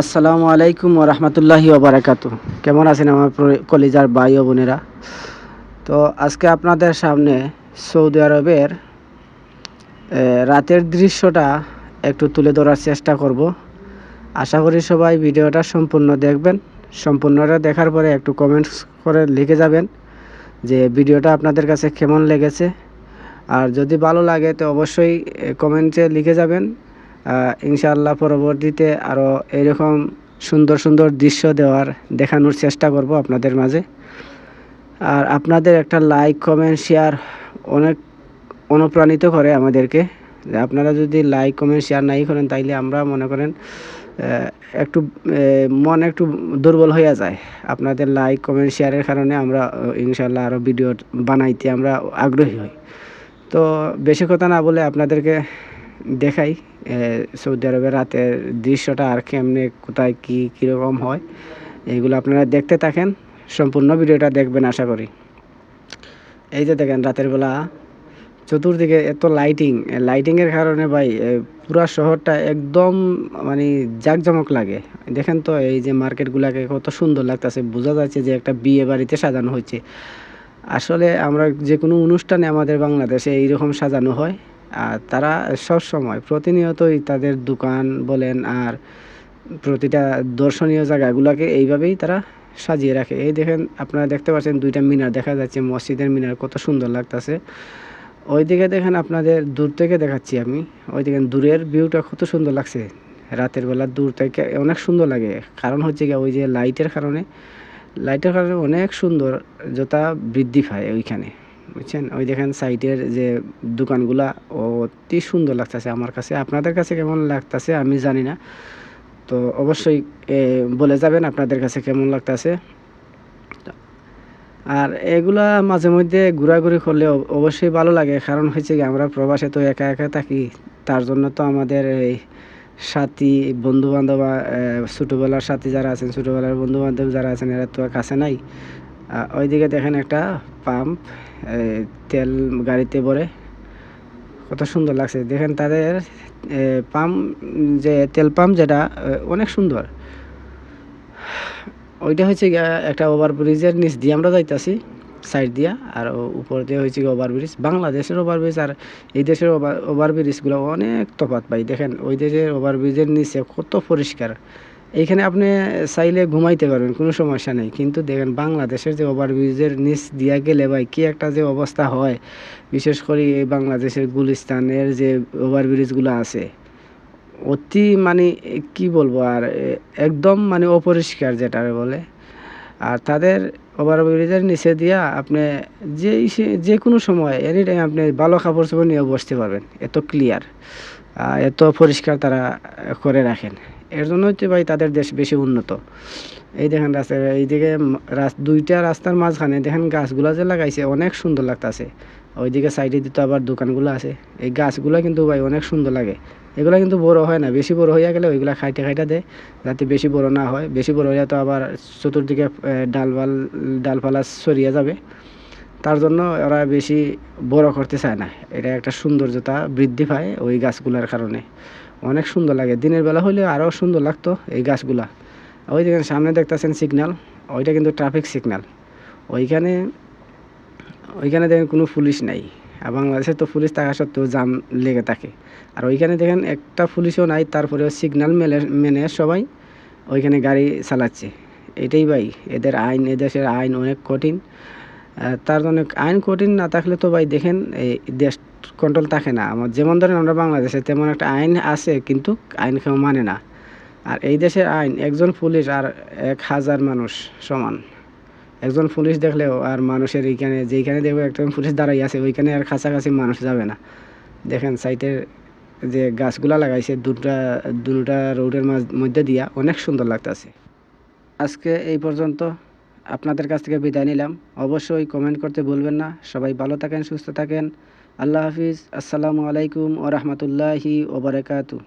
আসসালামু আলাইকুম রহমতুল্লাহি ওবরাকাত কেমন আছেন আমার কলিজার ভাই ও বোনেরা? তো আজকে আপনাদের সামনে সৌদি আরবের রাতের দৃশ্যটা একটু তুলে ধরার চেষ্টা করব। আশা করি সবাই ভিডিওটা সম্পূর্ণ দেখবেন। সম্পূর্ণটা দেখার পরে একটু কমেন্টস করে লিখে যাবেন যে ভিডিওটা আপনাদের কাছে কেমন লেগেছে। আর যদি ভালো লাগে তো অবশ্যই কমেন্টে লিখে যাবেন। ইনশাআল্লাহ পরবর্তীতে আরও এরকম সুন্দর সুন্দর দৃশ্য দেওয়ার, দেখানোর চেষ্টা করব আপনাদের মাঝে। আর আপনাদের একটা লাইক কমেন্ট শেয়ার অনেক অনুপ্রাণিত করে আমাদেরকে। আপনারা যদি লাইক কমেন্ট শেয়ার নাই করেন, তাইলে আমরা মনে করেন একটু মন একটু দুর্বল হয়ে যায়। আপনাদের লাইক কমেন্ট শেয়ারের কারণে আমরা ইনশাল্লাহ আরও ভিডিও বানাইতে আমরা আগ্রহী হই। তো বেশি কথা না বলে আপনাদেরকে দেখাই। সৌদি আরবের রাতের দৃশ্যটা আর কেমনে, কোথায় কি, কীরকম হয় এইগুলো আপনারা দেখতে থাকেন। সম্পূর্ণ ভিডিওটা দেখবেন, আশা করি। এই যে দেখেন, রাতের বেলা চতুর্দিকে এত লাইটিং লাইটিংয়ের কারণে ভাই পুরা শহরটা একদম মানে জাঁকজমক লাগে। দেখেন তো, এই যে মার্কেটগুলোকে কত সুন্দর লাগতেছে। বোঝা যাচ্ছে যে একটা বিয়ে বাড়িতে সাজানো হচ্ছে আসলে আমরা যে কোনো অনুষ্ঠানে আমাদের বাংলাদেশে এইরকম সাজানো হয়। তারা সব সময় প্রতিনিয়তই তাদের দোকান বলেন আর প্রতিটা দর্শনীয় জায়গাগুলোকে এইভাবেই তারা সাজিয়ে রাখে। এই দেখেন, আপনারা দেখতে পাচ্ছেন দুইটা মিনার দেখা যাচ্ছে, মসজিদের মিনার কত সুন্দর লাগতেছে। ওইদিকে দেখেন আপনাদের দূর থেকে দেখাচ্ছি আমি ওই দেখেন দূরের ভিউটা কত সুন্দর লাগছে। রাতের বেলা দূর থেকে অনেক সুন্দর লাগে। কারণ হচ্ছে কি ওই যে লাইটের কারণে লাইটের কারণে অনেক সুন্দর যথা বৃদ্ধি পায় ওইখানে। বুঝছেন? ওই দেখেন সাইডের যে দোকানগুলা, অতি সুন্দর লাগতেছে আমার কাছে। আপনাদের কাছে কেমন লাগতেছে আমি জানি না। তো অবশ্যই বলে যাবেন আপনাদের কাছে কেমন লাগতেছে। আর এগুলা মাঝে মধ্যে ঘোরাঘুরি করলে অবশ্যই ভালো লাগে। কারণ হচ্ছে কি, আমরা প্রবাসে তো একা একা থাকি। তার জন্য তো আমাদের এই সাথী বন্ধু বান্ধব ছোটোবেলার সাথী যারা আছেন, ছোটোবেলার বন্ধু বান্ধব যারা আছেন, এরা তো কাছে নাই। ওইদিকে দেখেন একটা পাম্প তেল গাড়িতে ভরে। কত সুন্দর লাগছে। দেখেন তাদের পাম্প যে, তেল পাম্প যেটা অনেক সুন্দর। ওইটা হচ্ছে একটা ওভারব্রিজের নিচ দিয়ে আমরা যাইতাছি, সাইড দিয়া, আর উপর দিয়ে হয়েছে ওভারব্রিজ। বাংলাদেশের ওভারব্রিজ আর এই দেশের ওভার, ওভারব্রিজগুলো অনেক তফাৎ পাই দেখেন ওই দেশের ওভারব্রিজের নিচে কত পরিষ্কার। এইখানে আপনি চাইলে ঘুমাইতে পারবেন, কোনো সমস্যা নেই। কিন্তু দেখেন বাংলাদেশের যে ওভারব্রিজের নিচ দিয়া গেলে ভাই, কি একটা যে অবস্থা হয়, বিশেষ করে এই বাংলাদেশের গুলিস্তানের যে ওভারব্রিজগুলো আছে, অতি মানে কি বলব আর একদম মানে অপরিষ্কার যেটা বলে। আর তাদের ওভারব্রিজের নিচে দিয়া আপনি যে যে কোনো সময় এনি টাইম আপনি ভালো কাপড় চোপড় নিয়ে বসতে পারবেন, এত ক্লিয়ার এত পরিষ্কার তারা করে রাখেন। এর জন্য হচ্ছে ভাই তাদের দেশ বেশি উন্নত। এই দেখেন রাস্তা এইদিকে দুইটা রাস্তার মাঝখানে দেখেন গাছগুলা যে লাগাইছে, অনেক সুন্দর লাগতাছে। ওইদিকে সাইডে দিতে আবার দোকানগুলো আছে। এই গাছগুলো কিন্তু ভাই অনেক সুন্দর লাগে। এগুলো কিন্তু বড় হয় না, বেশি বড় হইয়া গেলে ওইগুলা খাইতে খাইতে দেয়, যাতে বেশি বড় না হয়। বেশি বড় হইয়া তো আবার চতুর্দিকে ডালপাল ডালপালা সরিয়ে যাবে। তার জন্য ওরা বেশি বড় করতে চায় না। এটা একটা সৌন্দর্যতা বৃদ্ধি পায় ওই গাছগুলোর কারণে। অনেক সুন্দর লাগে। দিনের বেলা হলে আরও সুন্দর লাগতো এই গাছগুলা। ওই দেখেন সামনে দেখতেছেন সিগন্যাল ওইটা কিন্তু ট্রাফিক সিগন্যাল ওইখানে ওইখানে দেখেন কোনো পুলিশ নাই। আর বাংলাদেশে তো পুলিশ থাকা সত্ত্বেও জাম লেগে থাকে। আর ওইখানে দেখেন একটা পুলিশও নাই, তারপরেও সিগন্যাল মেলে, মেনে সবাই ওইখানে গাড়ি চালাচ্ছে। এটাই ভাই, এদের আইন, এদেশের আইন অনেক কঠিন। তার জন্য আইন কঠিন না থাকলে তো ভাই দেখেন, এই দেশ কন্ট্রোল থাকে না। আমার যেমন ধরেন আমরা বাংলাদেশে, তেমন একটা আইন আছে, কিন্তু আইন কেউ মানে না। আর এই দেশের আইন, একজন পুলিশ আর এক হাজার মানুষ সমান। একজন পুলিশ দেখলেও আর মানুষের এইখানে, যেইখানে দেখবে একজন পুলিশ দাঁড়াই আছে, ওইখানে আর কাছাকাছি মানুষ যাবে না। দেখেন সাইটের যে গাছগুলা লাগাইছে, দুটা দুটা রোডের মধ্যে দিয়া অনেক সুন্দর লাগতেছে। আজকে এই পর্যন্ত। আপনাদের কাছ থেকে বিদায় নিলাম। অবশ্যই কমেন্ট করতে ভুলবেন না। সবাই ভালো থাকেন, সুস্থ থাকেন। আল্লাহ হাফিজ। আসসালামু আলাইকুম ও রহমতুল্লাহি ওবরাকাতু